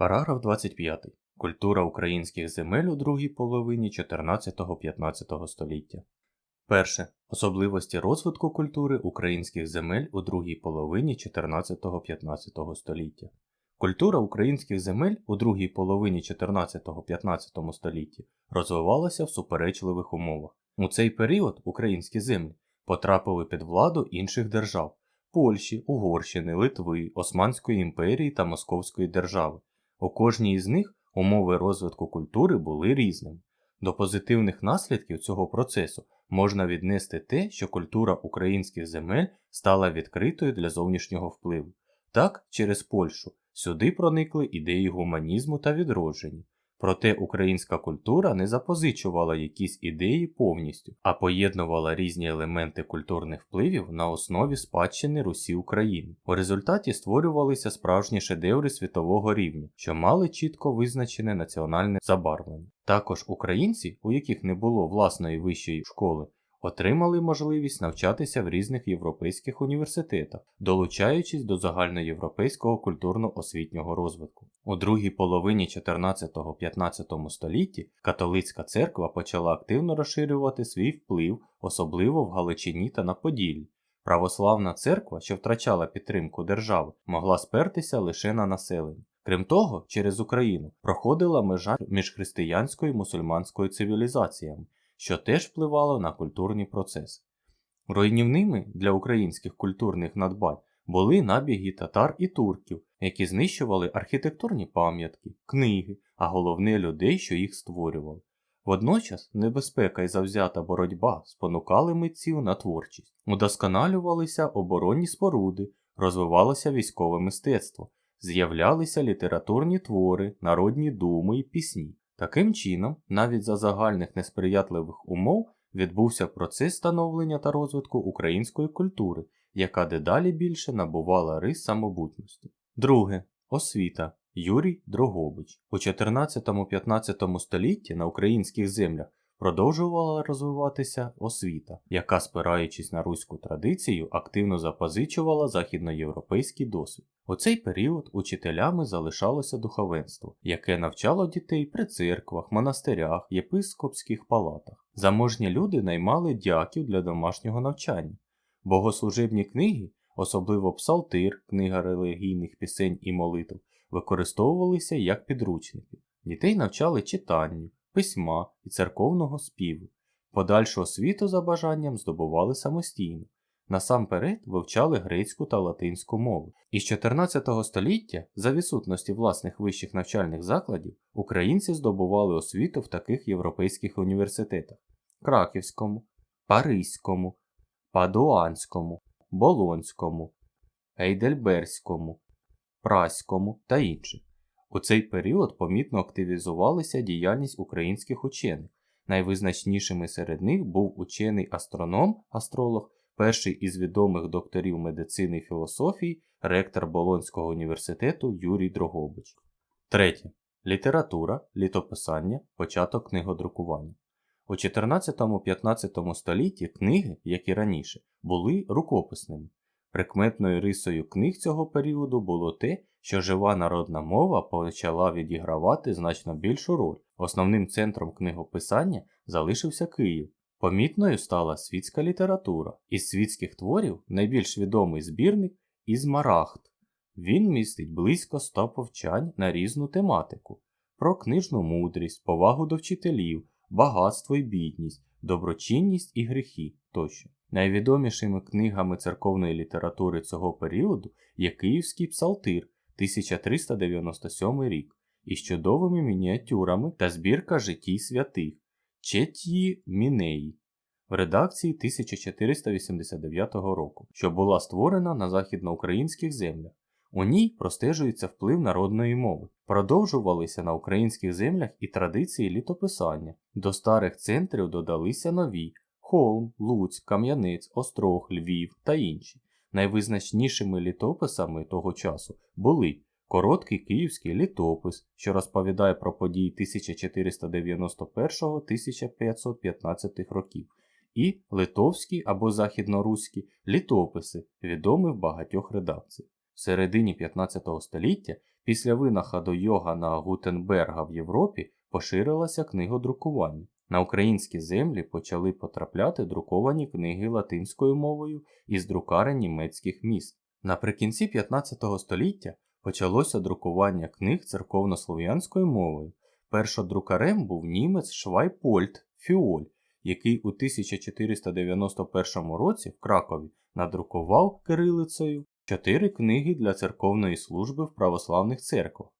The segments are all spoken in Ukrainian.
Параграф 25. Культура українських земель у другій половині 14-15 століття. Перше. Особливості розвитку культури українських земель у другій половині 14-15 століття. Культура українських земель у другій половині 14-15 столітті розвивалася в суперечливих умовах. У цей період українські землі потрапили під владу інших держав Польщі, Угорщини, Литви, Османської імперії та Московської держави. У кожній із них умови розвитку культури були різними. До позитивних наслідків цього процесу можна віднести те, що культура українських земель стала відкритою для зовнішнього впливу. Так, через Польщу сюди проникли ідеї гуманізму та відродження. Проте українська культура не запозичувала якісь ідеї повністю, а поєднувала різні елементи культурних впливів на основі спадщини Русі України. У результаті створювалися справжні шедеври світового рівня, що мали чітко визначене національне забарвлення. Також українці, у яких не було власної вищої школи, отримали можливість навчатися в різних європейських університетах, долучаючись до загальноєвропейського культурно-освітнього розвитку. У другій половині 14-15 столітті католицька церква почала активно розширювати свій вплив, особливо в Галичині та на Поділлі. Православна церква, що втрачала підтримку держави, могла спертися лише на населення. Крім того, через Україну проходила межа між християнською і мусульманською цивілізаціями, що теж впливало на культурні процеси. Руйнівними для українських культурних надбань були набіги татар і турків, які знищували архітектурні пам'ятки, книги, а головне людей, що їх створювали. Водночас небезпека і завзята боротьба спонукали митців на творчість, удосконалювалися оборонні споруди, розвивалося військове мистецтво, з'являлися літературні твори, народні думи і пісні. Таким чином, навіть за загальних несприятливих умов відбувся процес становлення та розвитку української культури, яка дедалі більше набувала рис самобутності. Друге. Освіта. Юрій Дрогобич. У 14-15 столітті на українських землях продовжувала розвиватися освіта, яка, спираючись на руську традицію, активно запозичувала західноєвропейський досвід. У цей період учителями залишалося духовенство, яке навчало дітей при церквах, монастирях, єпископських палатах. Заможні люди наймали дяків для домашнього навчання. Богослужебні книги, особливо псалтир, книга релігійних пісень і молитв, використовувалися як підручники. Дітей навчали читанню, письма і церковного співу. Подальшу освіту за бажанням здобували самостійно. Насамперед вивчали грецьку та латинську мови. Із 14 століття, за відсутності власних вищих навчальних закладів, українці здобували освіту в таких європейських університетах Краківському, Паризькому, Падуанському, Болонському, Ейдельберському, Праському та інших. У цей період помітно активізувалася діяльність українських учених. Найвизначнішими серед них був учений астроном, астролог, перший із відомих докторів медицини і філософії, ректор Болонського університету Юрій Дрогобич. Третє. Література, літописання, початок книгодрукування. У 14-15 столітті книги, як і раніше, були рукописними. Прикметною рисою книг цього періоду було те, що жива народна мова почала відігравати значно більшу роль. Основним центром книгописання залишився Київ. Помітною стала світська література. Із світських творів найбільш відомий збірник Ізмарахт. Він містить близько ста повчань на різну тематику: про книжну мудрість, повагу до вчителів, багатство і бідність, доброчинність і гріхи тощо. Найвідомішими книгами церковної літератури цього періоду є Київський псалтир 1397 рік із чудовими мініатюрами та збірка життій святих Четії Мінеї в редакції 1489 року, що була створена на західноукраїнських землях. У ній простежується вплив народної мови. Продовжувалися на українських землях і традиції літописання. До старих центрів додалися нові Холм, Луцьк, Кам'янець, Острог, Львів та інші. Найвизначнішими літописами того часу були короткий київський літопис, що розповідає про події 1491-1515 років, і литовські або західноруські літописи, відомі в багатьох редакціях. Середині 15 століття Після винаходу Йогана Гутенберга в Європі поширилося книгодрукування. На українські землі почали потрапляти друковані книги латинською мовою із друкарень німецьких міст. Наприкінці 15 століття почалося друкування книг церковнослов'янською мовою. Першодрукарем був німець Швайпольт Фіоль, який у 1491 році в Кракові надрукував кирилицею чотири книги для церковної служби в православних церквах: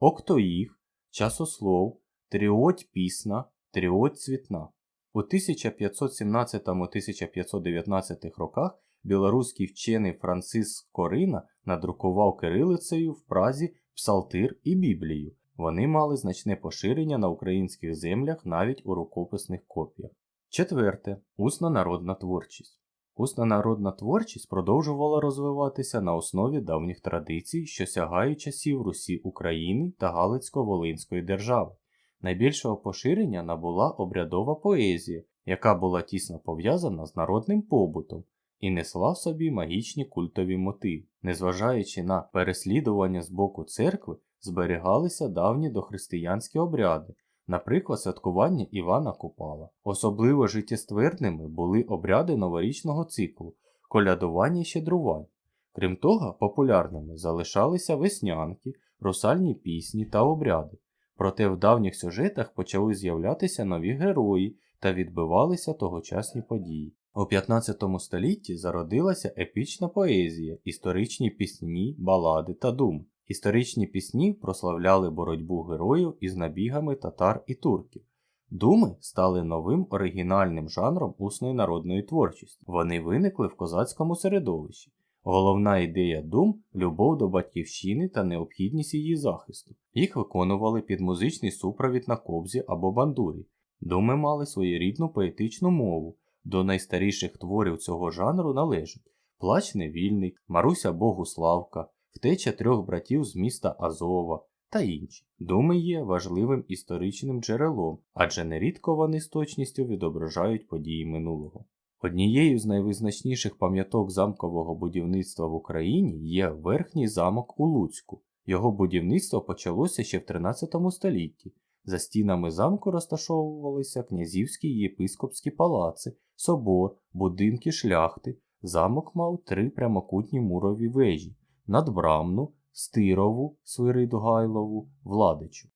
Октоїх, Часослов, Тріоть Пісна, Тріоть Цвітна. У 1517-1519 роках білоруський вчений Франциск Корина надрукував кирилицею в Празі Псалтир і Біблію. Вони мали значне поширення на українських землях навіть у рукописних копіях. Четверте. Усна народна творчість. Усна народна творчість продовжувала розвиватися на основі давніх традицій, що сягають часів Русі України та Галицько-Волинської держави. Найбільшого поширення набула обрядова поезія, яка була тісно пов'язана з народним побутом і несла в собі магічні культові мотиви. Незважаючи на переслідування з боку церкви, зберігалися давні дохристиянські обряди, наприклад, святкування Івана Купала. Особливо життєстверними були обряди новорічного циклу, колядування і щедрування. Крім того, популярними залишалися веснянки, русальні пісні та обряди. Проте в давніх сюжетах почали з'являтися нові герої та відбивалися тогочасні події. У 15 столітті зародилася епічна поезія, історичні пісні, балади та думи. Історичні пісні прославляли боротьбу героїв із набігами татар і турків. Думи стали новим оригінальним жанром усної народної творчості. Вони виникли в козацькому середовищі. Головна ідея дум любов до батьківщини та необхідність її захисту. Їх виконували під музичний супровід на кобзі або бандурі. Думи мали своєрідну поетичну мову. До найстаріших творів цього жанру належать Плач невільний, Маруся Богуславка, Втеча трьох братів з міста Азова та інші. Думи є важливим історичним джерелом, адже нерідко вони з точністю відображають події минулого. Однією з найвизначніших пам'яток замкового будівництва в Україні є верхній замок у Луцьку. Його будівництво почалося ще в 13 столітті. За стінами замку розташовувалися князівські і єпископські палаци, собор, будинки шляхти. Замок мав три прямокутні мурові вежі надбрамну, стирову, Свиридогайлову, Владичу.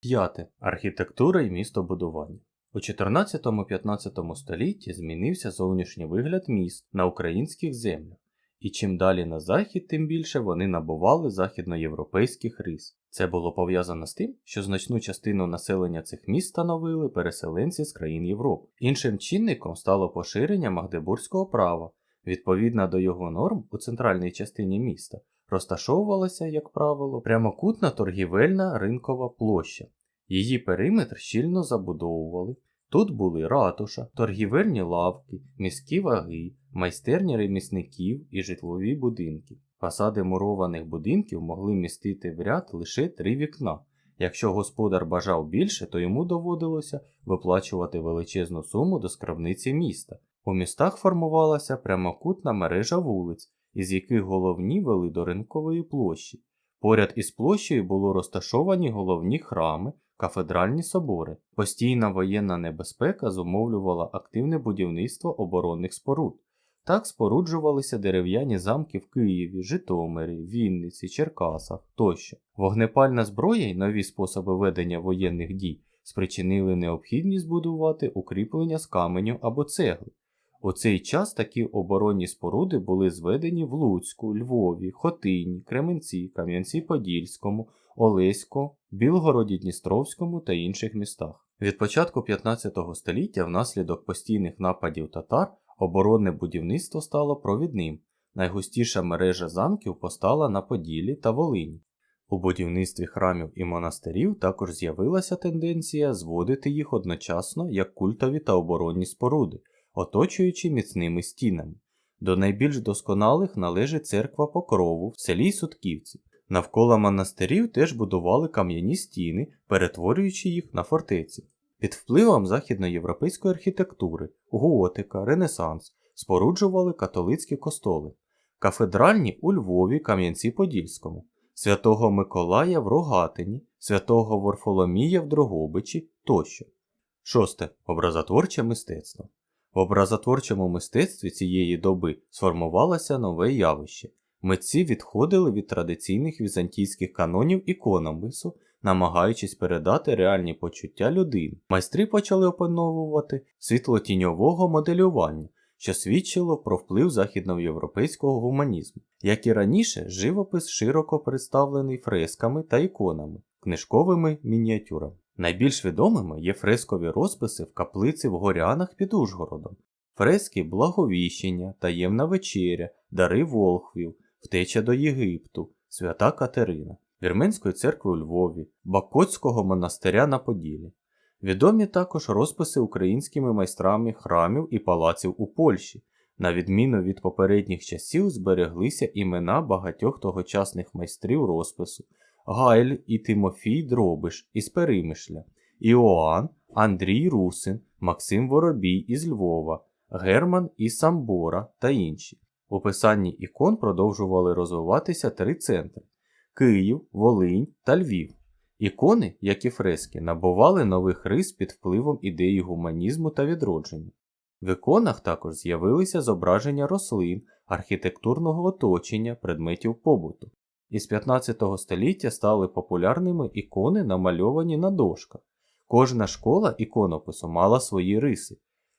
П'яте. Архітектура і містобудування. У 14-15 столітті змінився зовнішній вигляд міст на українських землях, і чим далі на захід, тим більше вони набували західноєвропейських рис. Це було пов'язано з тим, що значну частину населення цих міст становили переселенці з країн Європи. Іншим чинником стало поширення магдебурзького права. Відповідно до його норм у центральній частині міста розташовувалася, як правило, прямокутна торгівельна ринкова площа. Її периметр щільно забудовували. Тут були ратуша, торгівельні лавки, міські ваги, майстерні ремісників і житлові будинки. Фасади мурованих будинків могли містити в ряд лише три вікна. Якщо господар бажав більше, то йому доводилося виплачувати величезну суму до скарбниці міста. У містах формувалася прямокутна мережа вулиць, із яких головні вели до ринкової площі. Поряд із площею було розташовані головні храми, кафедральні собори. Постійна воєнна небезпека зумовлювала активне будівництво оборонних споруд. Так споруджувалися дерев'яні замки в Києві, Житомирі, Вінниці, Черкасах тощо. Вогнепальна зброя й нові способи ведення воєнних дій спричинили необхідність збудувати укріплення з каменю або цегли. У цей час такі оборонні споруди були зведені в Луцьку, Львові, Хотині, Кременці, Кам'янці-Подільському, Олеську, Білгороді Дністровському та інших містах. Від початку 15 століття внаслідок постійних нападів татар оборонне будівництво стало провідним. Найгустіша мережа замків постала на Поділлі та Волині. У будівництві храмів і монастирів також з'явилася тенденція зводити їх одночасно як культові та оборонні споруди оточуючи міцними стінами. До найбільш досконалих належить церква Покрову в селі Сутківці. Навколо монастирів теж будували кам'яні стіни, перетворюючи їх на фортеці. Під впливом західноєвропейської архітектури, готика, Ренесанс споруджували католицькі костоли, кафедральні у Львові Кам'янці-Подільському. святого Миколая в Рогатині, святого Варфоломія в Дрогобичі тощо. Шосте. Образотворче мистецтво. В образотворчому мистецтві цієї доби сформувалося нове явище. Митці відходили від традиційних візантійських канонів ікономису, намагаючись передати реальні почуття людини. Майстри почали опановувати світлотіньового моделювання, що свідчило про вплив західноєвропейського гуманізму. Як і раніше, живопис широко представлений фресками та іконами, книжковими мініатюрами. Найбільш відомими є фрескові розписи в каплиці в Горянах під Ужгородом, фрески Благовіщення, Таємна вечеря, Дари Волхвів, Втеча до Єгипту, Свята Катерина, Вірменської церкви у Львові, Бакотського монастиря на Поділі. Відомі також розписи українськими майстрами храмів і палаців у Польщі. На відміну від попередніх часів збереглися імена багатьох тогочасних майстрів розпису Гайль і Тимофій Дробиш із Перемишля, Іоанн, Андрій Русин, Максим Воробій із Львова, Герман із Самбора та інші. У писанні ікон продовжували розвиватися три центри Київ, Волинь та Львів. Ікони, як і фрески, набували нових рис під впливом ідеї гуманізму та відродження. В іконах також з'явилися зображення рослин, архітектурного оточення, предметів побуту. Із 15 століття стали популярними ікони, намальовані на дошках. Кожна школа іконопису мала свої риси.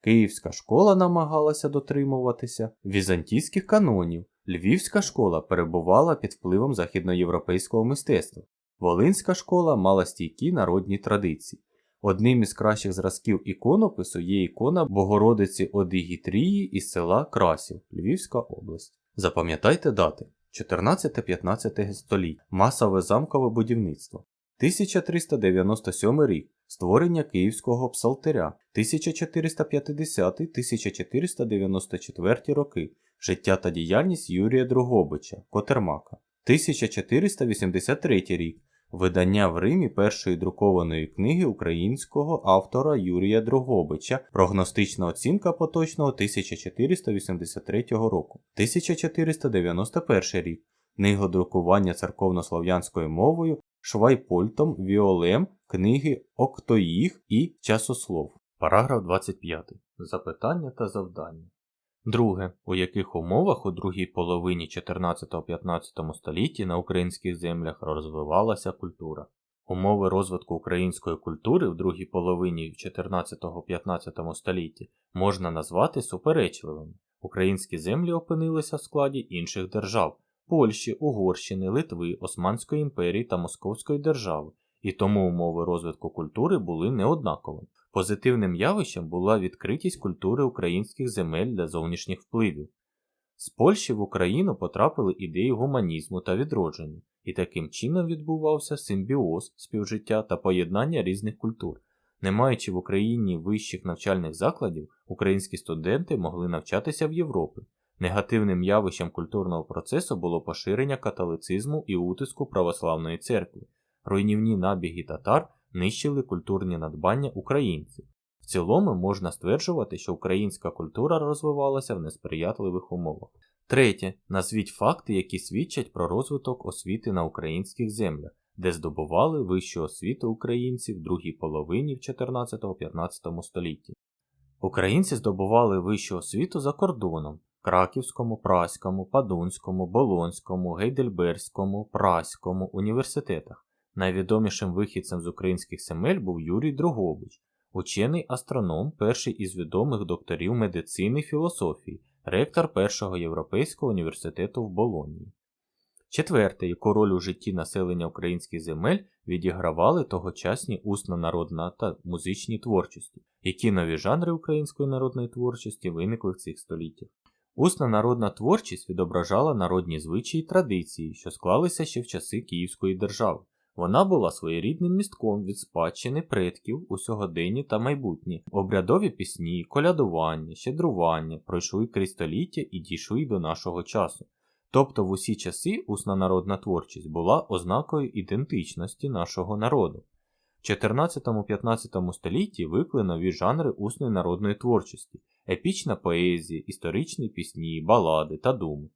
Київська школа намагалася дотримуватися візантійських канонів, Львівська школа перебувала під впливом західноєвропейського мистецтва. Волинська школа мала стійкі народні традиції. Одним із кращих зразків іконопису є ікона Богородиці Одигітрії із села Красів, Львівська область. Запам'ятайте дати 14-15 століття. Масове замкове будівництво. 1397 рік. Створення Київського псалтиря 1450-1494 роки. Життя та діяльність Юрія Другобича, Котермака. 1483 рік. Видання в Римі першої друкованої книги українського автора Юрія Дрогобича Прогностична оцінка поточного 1483 року. 1491 рік. Книгодрукування церковнослов'янською мовою Швайпольтом, Віолем, книги Октоїх і Часослов. Параграф 25. Запитання та завдання. Друге. У яких умовах у другій половині 14-15 столітті на українських землях розвивалася культура? Умови розвитку української культури в другій половині 14-15 столітті можна назвати суперечливими. Українські землі опинилися в складі інших держав Польщі, Угорщини, Литви, Османської імперії та Московської держави, і тому умови розвитку культури були неоднаковими. Позитивним явищем була відкритість культури українських земель для зовнішніх впливів. З Польщі в Україну потрапили ідеї гуманізму та відродження, і таким чином відбувався симбіоз співжиття та поєднання різних культур. Не маючи в Україні вищих навчальних закладів, українські студенти могли навчатися в Європі. Негативним явищем культурного процесу було поширення католицизму і утиску православної церкви. Руйнівні набіги татар нищили культурні надбання українців. В цілому можна стверджувати, що українська культура розвивалася в несприятливих умовах. Третє. Назвіть факти, які свідчать про розвиток освіти на українських землях, де здобували вищу освіту українці в другій половині в 14-15 столітті. Українці здобували вищу освіту за кордоном Краківському, Праському, Падунському, Болонському, Гейдельберському, Праському університетах. Найвідомішим вихідцем з українських земель був Юрій Дрогобич, учений астроном, перший із відомих докторів медицини і філософії, ректор Першого Європейського університету в Болонії. Четверте, яку роль у житті населення українських земель відігравали тогочасні усна народна та музичні творчості, які нові жанри української народної творчості виникли в цих століттях. Усна народна творчість відображала народні звичаї й традиції, що склалися ще в часи Київської держави. Вона була своєрідним містком від спадщини предків у сьогоденні та майбутнє. Обрядові пісні, колядування, щедрування пройшли крізь століття і дійшли до нашого часу. Тобто в усі часи усна народна творчість була ознакою ідентичності нашого народу. В 14-15 столітті викли нові жанри усної народної творчості, епічна поезія, історичні пісні, балади та думи.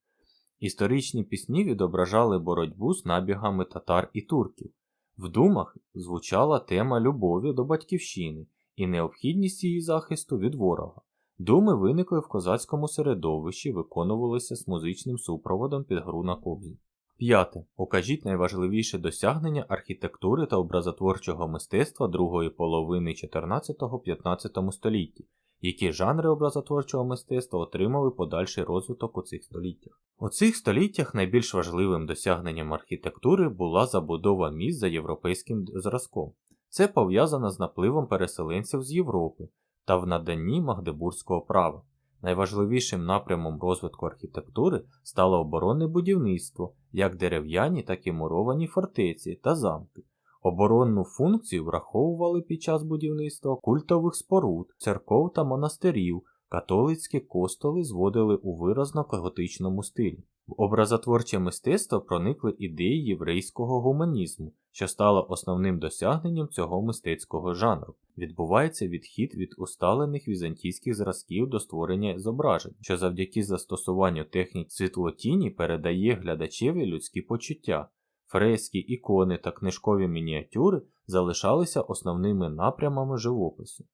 Історичні пісні відображали боротьбу з набігами татар і турків. В думах звучала тема любові до батьківщини і необхідність її захисту від ворога. Думи виникли в козацькому середовищі, виконувалися з музичним супроводом під гру на кобзі. П'яте. Укажіть найважливіше досягнення архітектури та образотворчого мистецтва другої половини 14-15 столітті, які жанри образотворчого мистецтва отримали подальший розвиток у цих століттях. У цих століттях найбільш важливим досягненням архітектури була забудова міст за європейським зразком. Це пов'язано з напливом переселенців з Європи та в наданні Магдебурзького права. Найважливішим напрямом розвитку архітектури стало оборонне будівництво, як дерев'яні, так і муровані фортеці та замки. Оборонну функцію враховували під час будівництва культових споруд, церков та монастирів, католицькі костоли зводили у виразно готичному стилі. В образотворче мистецтво проникли ідеї єврейського гуманізму, що стало основним досягненням цього мистецького жанру. Відбувається відхід від усталених візантійських зразків до створення зображень, що завдяки застосуванню технік світлотіні передає глядачеві людські почуття. Фрески, ікони та книжкові мініатюри залишалися основними напрямами живопису.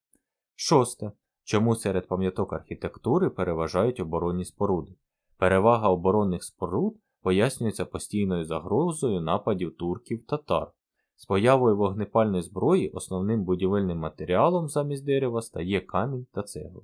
Шосте. Чому серед пам'яток архітектури переважають оборонні споруди? Перевага оборонних споруд пояснюється постійною загрозою нападів турків татар. З появою вогнепальної зброї основним будівельним матеріалом замість дерева стає камінь та цегла.